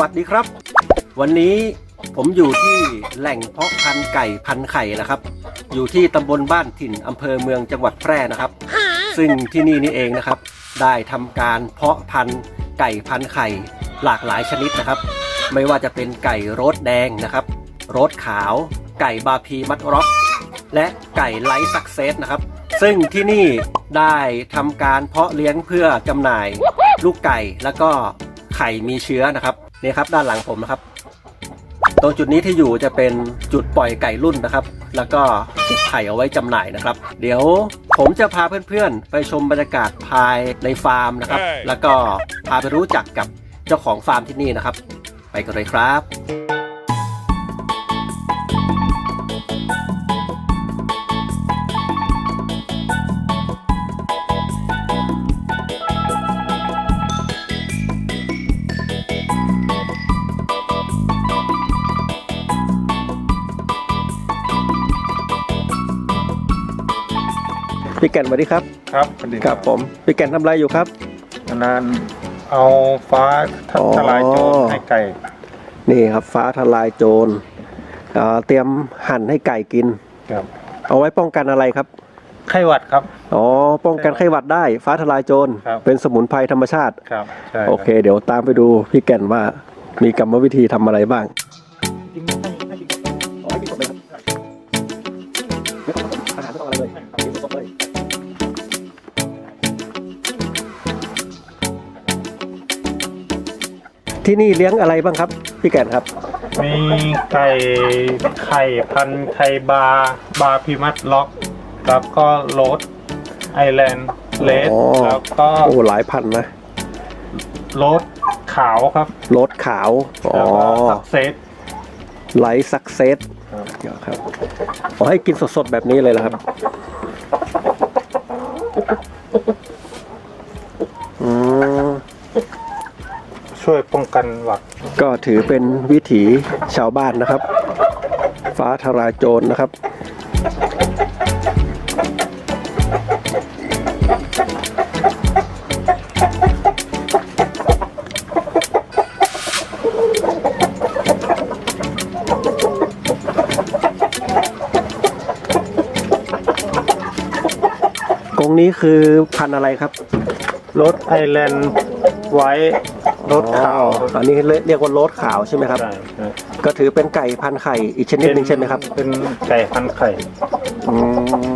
วัสดีครับ วันนี้ผมอยู่ที่แหล่งเพาะพันธุ์ไก่พันไข่นะครับ อยู่ที่ตำบลบ้านถิ่นอำเภอเมืองจังหวัดแพร่นะครับ ซึ่งที่นี่นี่เองนะครับ ได้ทำการเพาะพันธุ์ไก่พันไข่หลากหลายชนิดนะครับ ไม่ว่าจะเป็นไก่โรสแดงนะครับ โรสขาว ไก่บาพีมัดร็อก และไก่ไลท์ซักเซสนะครับ ซึ่งที่นี่ได้ทำการเพาะเลี้ยงเพื่อจำหน่ายลูกไก่แล้วก็ไข่มีเชื้อนะครับ นี่ครับด้านหลังผมนะครับ ตรงจุดนี้ที่อยู่จะเป็นจุดปล่อยไก่รุ่นนะครับ แล้วก็เก็บไข่เอาไว้จำหน่ายนะครับ เดี๋ยวผมจะพาเพื่อนๆ ไปชมบรรยากาศภายในฟาร์มนะครับ แล้วก็พาไปรู้จักกับเจ้าของฟาร์มที่นี่นะครับ ไปกันเลยครับ พี่แก่นสวัสดีครับครับสวัสดีครับผมพี่แก่นทำอะไรอยู่ครับอันนั้นเอาฟ้าทอ๋อทลายโจรให้ไก่นี่ครับฟ้าทลายโจรเอ่อเตรียมหั่นให้ไก่กิน ครับเอาไว้ป้องกันอะไรครับไข้หวัดครับ อ๋อป้องกันไข้หวัดได้ ฟ้าทลายโจรครับ เป็นสมุนไพรธรรมชาติ ครับใช่โอเค เดี๋ยวตามไปดูพี่แก่นว่ามีกรรมวิธีทำอะไรบ้าง ที่นี่เลี้ยงอะไรบ้างครับ พี่แก่นครับ มีไก่ไข่พันธุ์ไทยบาร์บาร์พิมัสล็อก แล้วก็โรสไอแลนด์เลสอ๋อ แล้วก็โอ้หลายพันนะโรสขาวครับรถขาวอ๋อแล้วก็สักเซตไลท์ซักเซสครับครับขอให้กินสดๆแบบนี้เลยเหรอครับ ช่วยป้องกันหวัด ก็ถือเป็นวิถีชาวบ้านนะครับ ฟ้าทลายโจรนะครับ กรงนี้คือพันธุ์อะไรครับโรสไอแลนด์ไว้ รสขาวอ๋ออันนี้เรียกว่าโรสขาวใช่ไหมครับ ใช่ใช่ก็ถือเป็นไก่พันธุ์ไข่อีกชนิดหนึ่งใช่ไหมครับเป็นไก่พันธุ์ไข่อืม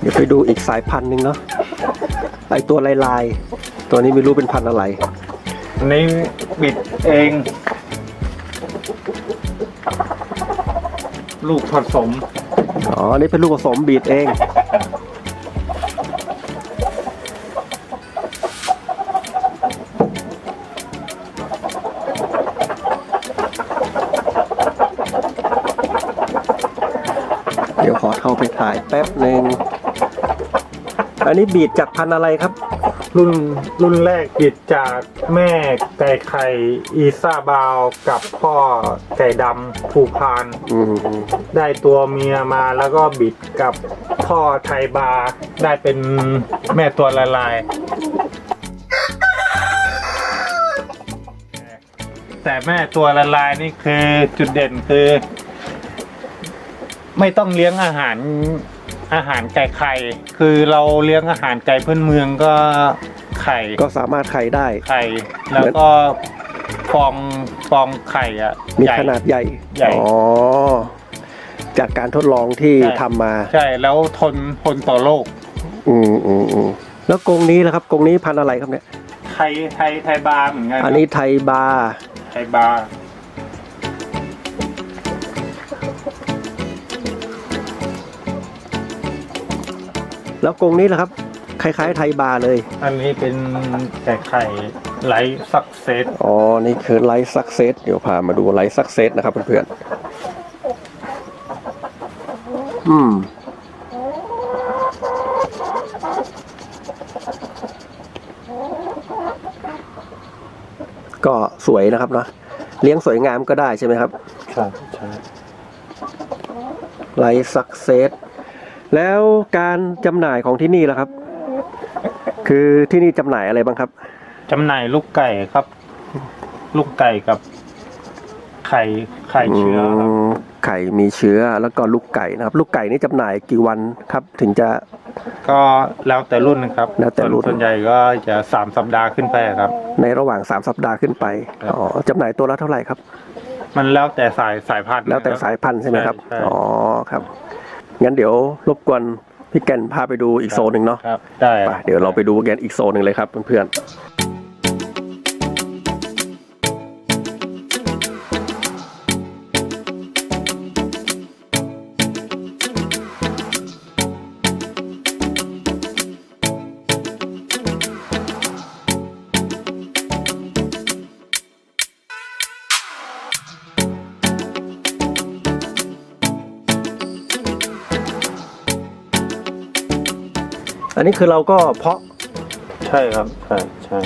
เดี๋ยวไปดูอีกสายพันธุ์หนึ่งเนาะไอตัวลายลายๆ ตัวนี้ไม่รู้เป็นพันธุ์อะไร อันนี้บิดเอง ลูกผสม อ๋อ นี่เป็นลูกผสมบีดเอง เดี๋ยวขอเข้าไปถ่ายแป๊บหนึ่ง อันนี้บีดจากพันธุ์อะไรครับ รุ่นรุ่นแรกบิดจากแม่ไก่ไข่อีซาบาวกับ พ่อไก่ดำภูพานอืมได้ตัวเมียมาแล้วก็บิดกับพ่อไทยบาร์ได้เป็นแม่ตัวละลาย แต่แม่ตัวละลายนี่คือจุดเด่นคือ ไม่ต้องเลี้ยงอาหารอาหารไก่ไข่คือเราเลี้ยงอาหารไก่พื้นเมืองก็ไข่ก็สามารถไข่ได้ ไข่แล้วก็ ฟองฟองไข่อะมีใหญ่ ขนาดใหญ่ ใหญ่ อ๋อ จากการทดลองที่ใช่ทำมา ใช่แล้วทนทนต่อโรคอืมอืมอืมแล้วกรงนี้ล่ะครับกรงนี้พันธุ์อะไรครับเนี่ย ไทยไทยไทยบาร์เหมือนกันอันนี้ไทยบาร์ ไทยบาร์แล้วกรงนี้ล่ะครับ คล้ายๆไทยบาร์เลย อันนี้เป็นไก่ไข่ไลท์สักเซตอ๋อ นี่คือไลท์ซักเซสเดี๋ยวพามาดูไลท์ซักเซสนะครับเพื่อนๆ อืม ก็สวยนะครับเนาะเลี้ยงสวยงามก็ได้ใช่ไหมครับใช่ใช่ไลท์ซักเซสแล้วการจำหน่ายของที่นี่ล่ะครับ คือที่นี่จำหน่ายอะไรบ้างครับ จำหน่ายลูกไก่ครับ ลูกไก่กับ ไข่ไข่เชื้อครับมไข่มีเชื้อแล้วก็ลูกไก่นะครับ ลูกไก่นี่จำหน่ายกี่วันครับ ถึงจะ ก็แล้วแต่รุ่นนะครับแล้วแต่รุ่น ส่วนใหญ่ก็จะสามสัปดาห์ขึ้นไปครับ ในระหว่าง 3 สัปดาห์ขึ้นไปครับ อ๋อจำหน่ายตัวละเท่าไหร่ครับ มันแล้วแต่สายสายพันธุ์แล้วแต่นะครับ สายพันธุ์ใช่ไหมครับใช่อ๋อครับงั้นเดี๋ยวรบกวน พี่แก่นพาไปดูอีกโซนหนึ่งเนาะครับได้ไปเดี๋ยวเราไปดูกันอีกโซนหนึ่งเลยครับเพื่อนๆ อันนี้คือเราก็เพาะ ใช่ครับ ใช่ใช่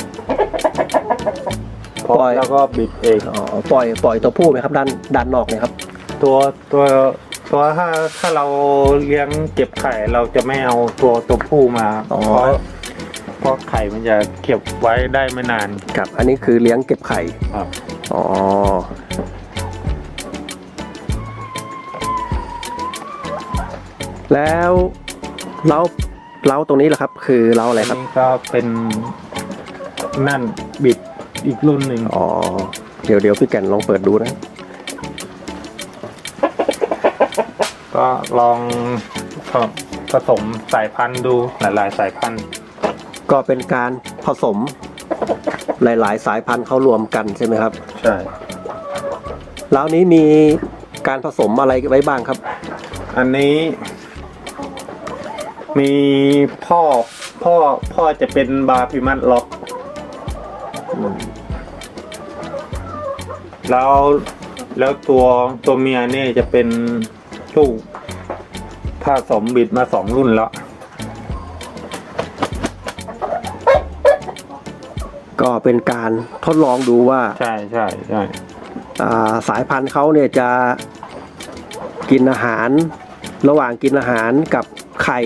ปล่อย แล้วก็บิดเองอ๋อปล่อยปล่อยตัวผู้ไหมครับด้านด้านนอกเนี่ยครับ ตัวตัวตัวถ้าถ้าเราเลี้ยงเก็บไข่เราจะไม่เอาตัวตัวผู้มาอ๋อ เพราะเพราะไข่มันจะเก็บไว้ได้ไม่นานครับ อันนี้คือเลี้ยงเก็บไข่ ครับ อ๋อ แล้วเล้า เล้าตรงนี้แหละครับ คือเล้าอะไรอันครับ นี้ก็เป็นนั่นบิดอีกรุ่นหนึ่งอ๋อ เดี๋ยวเดี๋ยวพี่แก่นลองเปิดดูนะ ก็ลองผผสมสายพันธุ์ดูหลายๆ สายพันธุ์ ก็เป็นการผสมหลาย ๆ สายพันธุ์เข้ารวมกันใช่ไหมครับ ใช่เล้านี้มีการผสมอะไรไว้บ้างครับ อันนี้ มีพ่อพ่อพ่อจะเป็นบาพิมัสล็อก แล้วแล้วตัวตัวเมียเนี่ยจะเป็นลูกผสมบิดมาสองรุ่นแล้ว ก็เป็นการทดลองดูว่าใช่ใช่ใช่อ่าสายพันธุ์เขาเนี่ยจะกินอาหารระหว่างกินอาหารกับไข่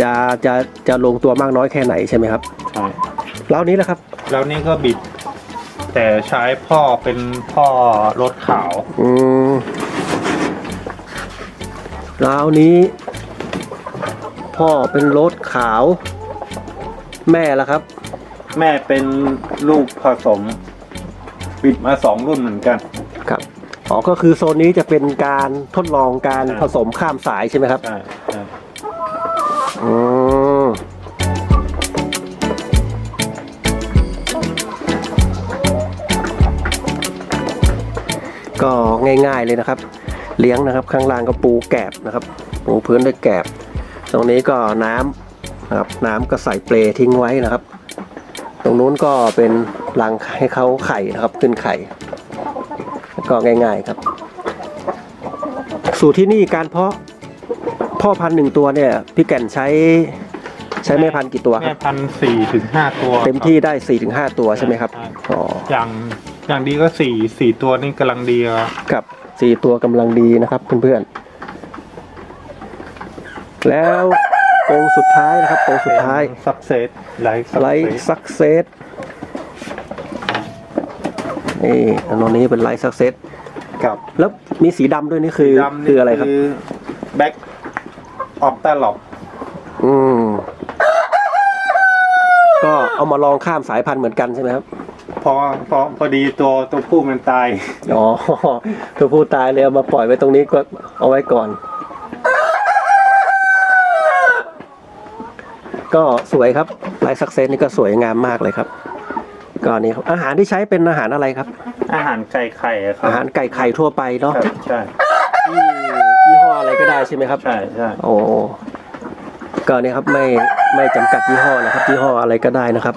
จะจะจะลงตัวมากน้อยแค่ไหนใช่ไหมครับใช่แล้วนี้แหละครับ แล้วนี่ก็บิด แต่ใช้พ่อเป็นพ่อรถขาว อืมแล้วนี้ พ่อเป็นรถขาว แม่ละครับ แม่เป็นลูกผสม บิดมาสองรุ่นเหมือนกัน ครับอ๋อก็คือโซนนี้จะเป็นการทดลองการใช่ ผสมข้ามสายใช่ไหมครับ ใช่ใช่ อืมก็ง่ายๆเลยนะครับ เลี้ยงนะครับ ข้างล่างก็ปูแกบนะครับ ปูพื้นด้วยแกบ ตรงนี้ก็น้ำนะครับ น้ำก็ใส่เปลทิ้งไว้นะครับ ตรงนู้นก็เป็นรังให้เขาไข่นะครับ ขึ้นไข่ก็ง่าย ๆครับ สูตรที่นี่การเพาะ พ่อพันธุ์หนึ่งตัวเนี่ยพี่แก่นใช้ใช้แม่พันธุ์กี่ตัวคแม่รับพันสี่ถึงห้าตัวเต็มที่ได้4ี่ถึงห้าตัวใช่ไหมครับใช่อ๋ออย่างอย่างดีก็สี่สี่ตัวนี่กำลังดีครับกับสี่ตัวกำลังดีนะครับเพื่อนๆแล้วกรงสุดท้ายนะครับกรงสุดท้ายสักเซสไลท์ไลท์ซักเซสนี่อันนี้เป็นไลท์ซักเซสกับแล้วมีสีดำด้วยนี่คือดำนี่คืออะไรครับ แบ็ก ออฟตาล็อกอืม ก็เอามาลองข้ามสายพันธุ์เหมือนกันใช่ไหมครับเพราะเพราะพอดีตัวตัวผู้มันตาย อ๋อ ตัวผู้ตายเลยเอามาปล่อยไว้ตรงนี้ก็เอาไว้ก่อน ก็สวยครับลายสักเซนนี่ก็สวยงามมากเลยครับก็นี่ครับอาหารที่ใช้เป็นอาหารอะไรครับ อาหารไก่ไข่อะครัอาบหารไก่ไข่ทั่วไปเนาะ ครับใช่ยี่ยี่ห้ออะไร ก็ได้ใช่ไหมครับ ใช่ใช่โอ้ก็นี่ครับไม่ไม่จำกัดยี่ห้อนะครับยี่ห้ออะไรก็ได้นะครับ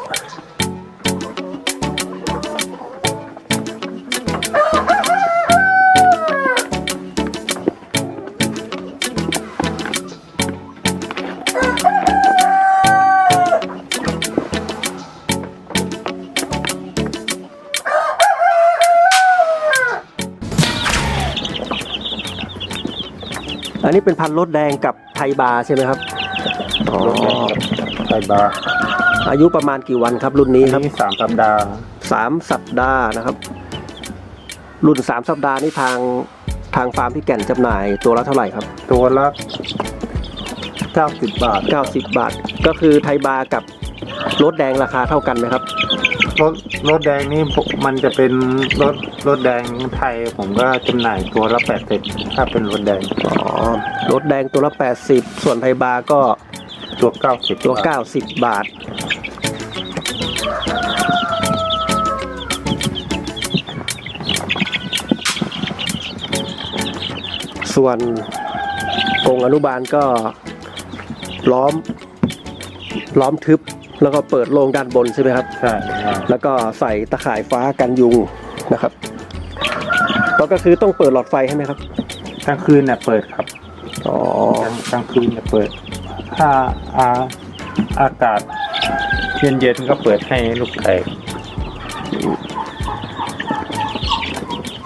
อันนี้เป็นพันธุ์รถแดงกับไทยบาร์ใช่ไหมครับอ๋อรถแดงกับไทยบาร์อายุประมาณกี่วันครับ รุ่นนี้ครับนี่สามสัปดาห์สามสัปดาห์นะครับ รุ่นสามสัปดาห์นี่ทางทางฟาร์มพี่แก่นจำหน่ายตัวละเท่าไหร่ครับ ตัวละเก้าสิบบาท90บาท ก็คือไทยบาร์กับรถแดงราคาเท่ากันไหมครับ รถรถแดงนี่ผมมันจะเป็นรถรถแดงไทย ผมก็จำหน่ายตัวละแปดสิบถ้าเป็นรถแดงอ๋อรถแดงตัวละ80ส่วนไทยบาร์ก็ตัวเก้าสิบตัว90บาท ส่วนกรงอนุบาลก็ล้อมล้อมทึบ แล้วก็เปิดโล่งด้านบนใช่ไหมครับใช่ใช่แล้วก็ใส่ตะข่ายฟ้ากันยุงนะครับแล้วก็คือต้องเปิดหลอดไฟให้ไหมครับกลางคืนเนี่ยเปิดครับอ๋อกลางกลางคืนเนี่ยเปิด ถ้าอาอากาศเย็นๆก็เปิดให้ลูกไก่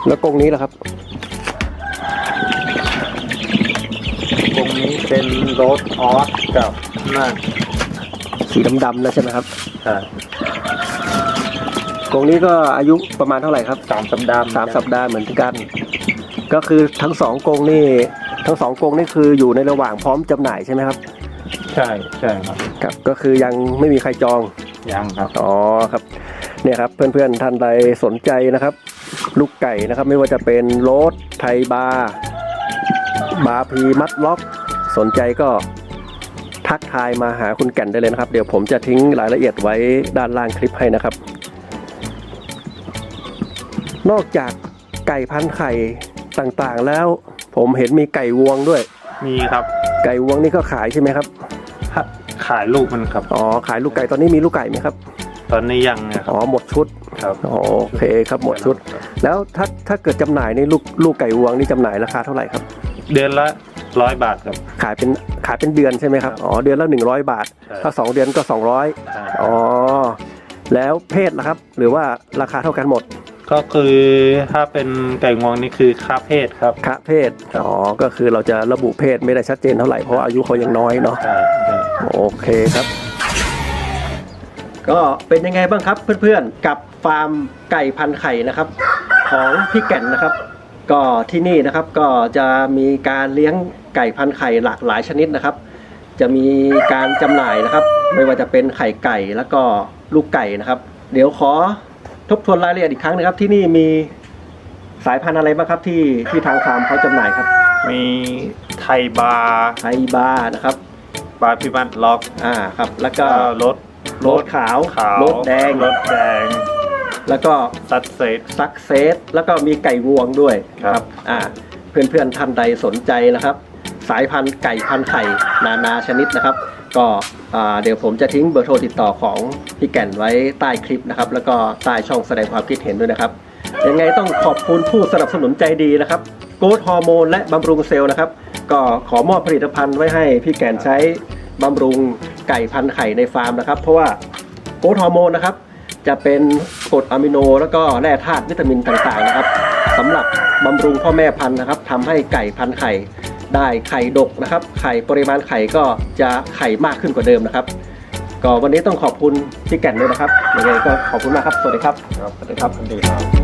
แล้วกรงนี้ล่ะครับตรงนี้เป็นรถออสกับหน้า สีดำๆนะใช่ไหมครับใช่กรงนี้ก็อายุประมาณเท่าไหร่ครับสามสัปดาห์สามสัปดาห์เหมือนกัน ก็คือทั้งสองกรงนี่ทั้งสองกรงนี่คืออยู่ในระหว่างพร้อมจำหน่ายใช่ไหมครับ ใช่ใช่ครับครับก็คือยังไม่มีใครจองยังครับอ๋อครับเนี่ยครับเพื่อนๆท่านใดสนใจนะครับ ลูกไก่นะครับ ไม่ว่าจะเป็นโรสไทยบาร์บาร์พีมัดล็อก สนใจก็ ทักทายมาหาคุณแก่นได้เลยนะครับ เดี๋ยวผมจะทิ้งรายละเอียดไว้ด้านล่างคลิปให้นะครับ นอกจากไก่พันไข่ต่างๆแล้ว ผมเห็นมีไก่งวงด้วย มีครับไก่งวงนี่ก็ขายใช่ไหมครับ ขายลูกมันครับ อ๋อขายลูกไก่ตอนนี้มีลูกไก่ไหมครับ ตอนนี้ยังเนี่ยคอ๋รับอหมดชุดครับอ๋อโอเคครับหมดชุด แล้วถ้าถ้าเกิดจำหน่ายนี่ลูกลูกไก่งวงนี่จำหน่ายราคาเท่าไหร่ครับ เดือนละ ร้อยบาทครับ ขายเป็นขายเป็นเดือนใช่ไหมครับอ๋อเดือนละ100 บาท ใช่ ถ้า 2 เดือนก็ 200ใช่อ๋อแล้วเพศล่ะครับ หรือว่าราคาเท่ากันหมดก็คือถ้าเป็นไก่งวงนี่คือค่าเพศครับคะเพศอ๋อก็คือเราจะระบุเพศไม่ได้ชัดเจนเท่าไหร่เพราะว่าอายุเขายังน้อยเนาะ ใช่ใช่โอเคครับ ก็เป็นยังไงบ้างครับเพื่อนๆ กับฟาร์มไก่พันไข่นะครับ ของพี่แก่นนะครับ ก็ที่นี่นะครับก็จะมีการเลี้ยง ไก่พันไข่หลากหลายชนิดนะครับ จะมีการจำหน่ายนะครับ ไม่ว่าจะเป็นไข่ไก่แล้วก็ลูกไก่นะครับ เดี๋ยวขอทบทวนรายละเอียดอีกครั้งนะครับ ที่นี่มีสายพันธุ์อะไรบ้างครับที่ที่ทางฟาร์มเขาจำหน่ายครับ มีไทยบาร์ไทยบาร์นะครับบาร์พิมัตล็อกอ่าครับ แล้วก็ก็รถโรสขาวขาวโรสแดงรถแดง แล้วก็ซัดเซตซักเซสแล้วก็มีไก่งวงด้วยครับอ่าเพื่อนๆท่านใดสนใจนะครับ สายพันธุ์ไก่พันธุ์ไข่นานาชนิดนะครับ ก็เดี๋ยวผมจะทิ้งเบอร์โทรติดต่อของพี่แก่นไว้ใต้คลิปนะครับ แล้วก็ใต้ช่องแสดงความคิดเห็นด้วยนะครับ ยังไงต้องขอบคุณผู้สนับสนุนใจดีนะครับโกดฮอร์โมนและบำรุงเซลล์นะครับ ก็ขอมอบผลิตภัณฑ์ไว้ให้พี่แก่นใช้บำรุงไก่พันธุ์ไข่ในฟาร์มนะครับ เพราะว่าโกดฮอร์โมนนะครับ จะเป็นกรดอะมิโน แล้วก็แร่ธาตุวิตามินต่างๆนะครับสำหรับบำรุงพ่อแม่พันธุ์นะครับทำให้ไก่พันธุ์ไข่ ได้ไข่ดกนะครับ ไข่ปริมาณไข่ก็จะไข่มากขึ้นกว่าเดิมนะครับ ก็วันนี้ต้องขอบคุณพี่แก่นด้วยนะครับยังไงก็ขอบคุณมากครับ สวัสดีครับ ครับสวัสดีครับสวัสดีครับ